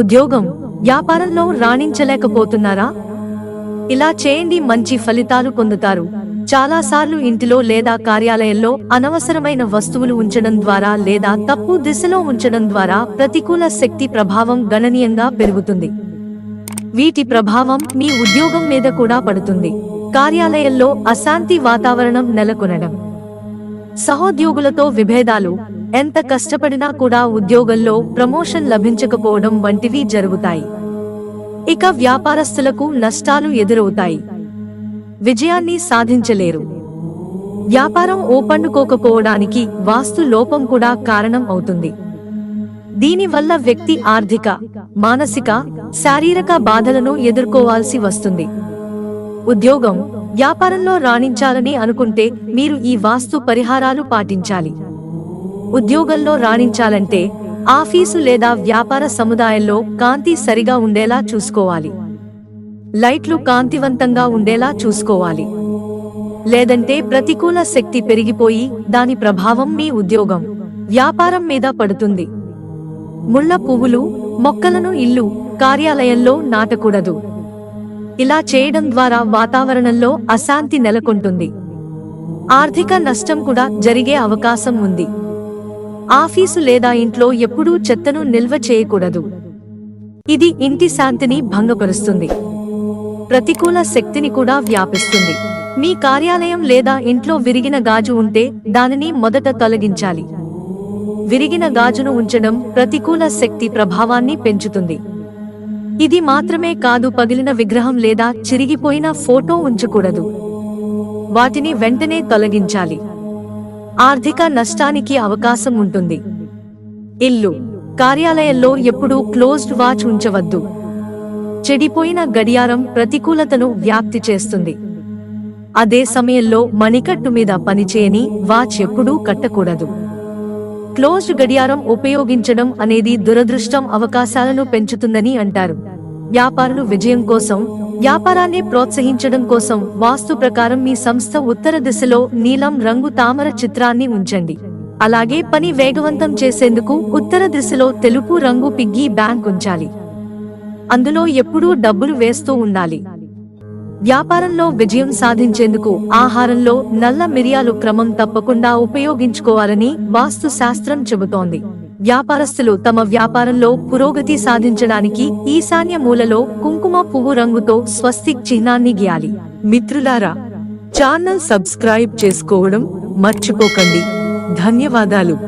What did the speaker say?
ఉద్యోగం వ్యాపారంలో రాణించలేకపోతున్నారా? ఇలా చేయండి మంచి ఫలితాలు పొందుతారు. చాలాసార్లు ఇంటిలో లేదా కార్యాలయంలో అనవసరమైన వస్తువులు ఉంచడం ద్వారా లేదా తప్పు దిశలో ఉంచడం ద్వారా ప్రతికూల శక్తి ప్రభావం గణనీయంగా పెరుగుతుంది. వీటి ప్రభావం మీ ఉద్యోగం మీద కూడా పడుతుంది. కార్యాలయంలో అశాంతి వాతావరణం నెలకొనడం. సహోద్యోగులతో విభేదాలు ఎంత కష్టపడినా కూడా ఉద్యోగంలో ప్రమోషన్ లభించకపోవడం వంటివి జరుగుతాయి. ఇక వ్యాపారస్తులకు నష్టాలు ఎదురవుతాయి. విజయాన్ని సాధించలేరు. వ్యాపారం ఓపండుకోకపోవడానికి వాస్తు లోపం కూడా కారణం అవుతుంది. దీనివల్ల వ్యక్తి ఆర్థిక మానసిక శారీరక బాధలను ఎదుర్కోవాల్సి వస్తుంది. ఉద్యోగం వ్యాపారంలో రాణించాలని అనుకుంటే మీరు ఈ వాస్తు పరిహారాలు పాటించాలి. ఉద్యోగంలో రాణించాలంటే ఆఫీసు లేదా వ్యాపార సముదాయంలో కాంతి సరిగా ఉండేలా చూసుకోవాలి. లైట్లు కాంతివంతంగా ఉండేలా చూసుకోవాలి. లేదంటే ప్రతికూల శక్తి పెరిగిపోయి దాని ప్రభావం మీ ఉద్యోగం వ్యాపారం మీద పడుతుంది. ముళ్ళ పువ్వులు మొక్కలను ఇల్లు కార్యాలయంలో నాటకూడదు. ఇలా చేయడం ద్వారా వాతావరణంలో అశాంతి నెలకొంటుంది. ఆర్థిక నష్టం కూడా జరిగే అవకాశం ఉంది. ఆఫీసు లేదా ఇంట్లో ఎప్పుడూ చెత్తను నిల్వ చేయకూడదు. ఇది ఇంటి శాంతిని భంగపరుస్తుంది. ప్రతికూల శక్తిని కూడా వ్యాపిస్తుంది. మీ కార్యాలయం లేదా ఇంట్లో విరిగిన గాజు ఉంటే దానిని మొదట తొలగించాలి. విరిగిన గాజును ఉంచడం ప్రతికూల శక్తి ప్రభావాన్ని పెంచుతుంది. ఇది మాత్రమే కాదు పగిలిన విగ్రహం లేదా చిరిగిపోయిన ఫోటో ఉంచకూడదు. వాటిని వెంటనే తొలగించాలి. ఆర్థిక నష్టానికి అవకాశం ఉంటుంది. ఇల్లు కార్యాలయంలో ఎప్పుడూ క్లోజ్డ్ వాచ్ ఉంచవద్దు. చెడిపోయిన గడియారం ప్రతికూలతను వ్యాప్తి చేస్తుంది. అదే సమయంలో మణికట్టు మీద పనిచేయని వాచ్ ఎప్పుడూ కట్టకూడదు. క్లోజ్డ్ గడియారం ఉపయోగించడం అనేది దురదృష్టం అవకాశాలను పెంచుతుందని అంటారు. వ్యాపారులు విజయం కోసం వ్యాపారాన్ని ప్రోత్సహించడం కోసం వాస్తు ప్రకారం మీ సంస్థ ఉత్తర దిశలో నీలం రంగు తామర చిత్రాన్ని ఉంచండి. అలాగే పని వేగవంతం చేసేందుకు ఉత్తర దిశలో తెలుపు రంగు పిగ్గీ బ్యాంక్ ఉంచాలి. అందులో ఎప్పుడూ డబ్బులు వేస్తూ ఉండాలి. వ్యాపారంలో విజయం సాధించేందుకు ఆహారంలో నల్ల మిరియాలు క్రమం తప్పకుండా ఉపయోగించుకోవాలని వాస్తు శాస్త్రం చెబుతోంది. వ్యాపారస్తులు తమ వ్యాపారంలో పురోగతి సాధించడానికి ఈశాన్య మూలలో కుంకుమ పువ్వు రంగుతో స్వస్తిక్ చిహ్నాన్ని గీయాలి. మిత్రులారా ఛానల్ సబ్స్క్రైబ్ చేసుకోవడం మర్చిపోకండి. ధన్యవాదాలు.